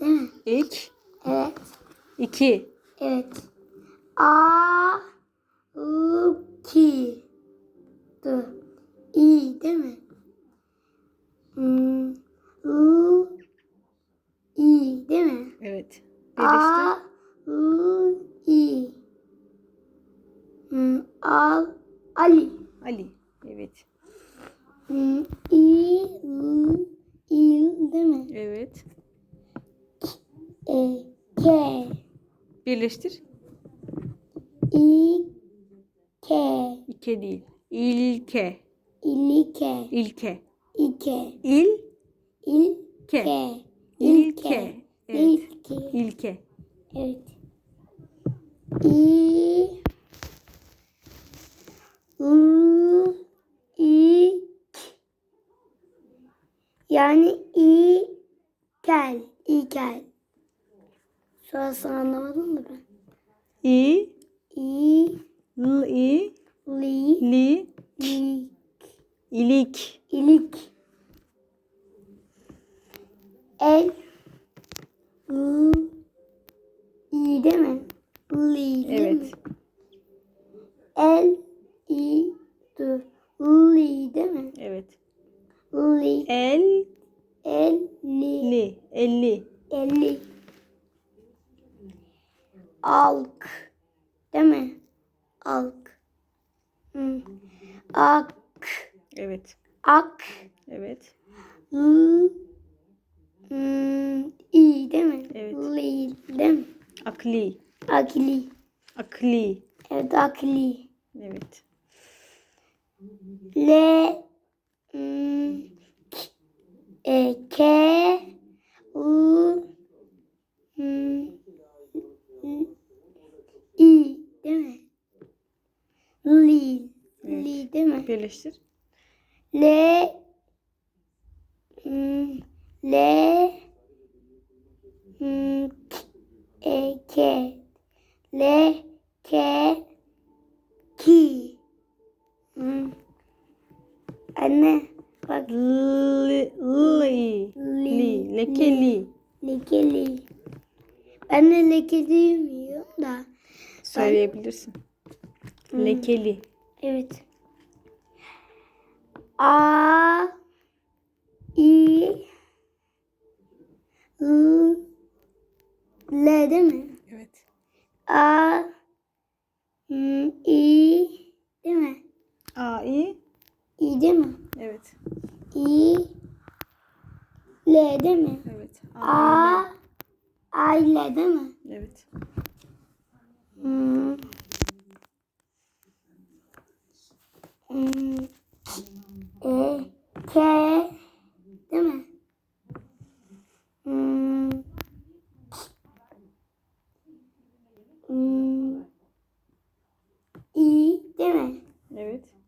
değil mi? İk. Evet. iki. Evet. A ki D İ değil mi? Hmm, I İ değil mi? Evet. A Birleştir. I Hmm, Al Ali Ali. Evet. Hmm, I İl değil mi? Evet. E K Birleştir. İ K İke değil. İlke. İlike İlke. İke İl. İlke Ke. İlke Evet. İlke İlke. Evet. İ I İ Yani i kel, ikel. Sonrasını anlamadım mı ben? İ. İ L. İ. li Li. li İlik. ilik. El I i değil mi? Li değil mi? Evet. El i dur. Li değil mi? Evet. Li el li Li. Elli. elli. Alk değil mi? Alk. Hı. Ak Evet. ak Evet. L hmm, i değil mi? Evet. Li değil mi? Akli. Akli. Akli. Evet akli. Evet. L hmm, k- e, K U hmm, i değil mi? Li. Evet. Li değil mi? Birleştir. L L e, K L K Ki. Anne bak Li. Li. Li. Lekeli. Lekeli. Ben de lekeliyim da. Söyleyebilirsin. Lekeli. Evet. A I L L değil mi? Evet. A I değil mi? A. İ. İ değil mi? Evet. İ L değil mi? Evet. A A ile değil mi? Evet. Hmm. Hmm. E K değil mi? Hmm. Hmm. İ değil mi? Evet.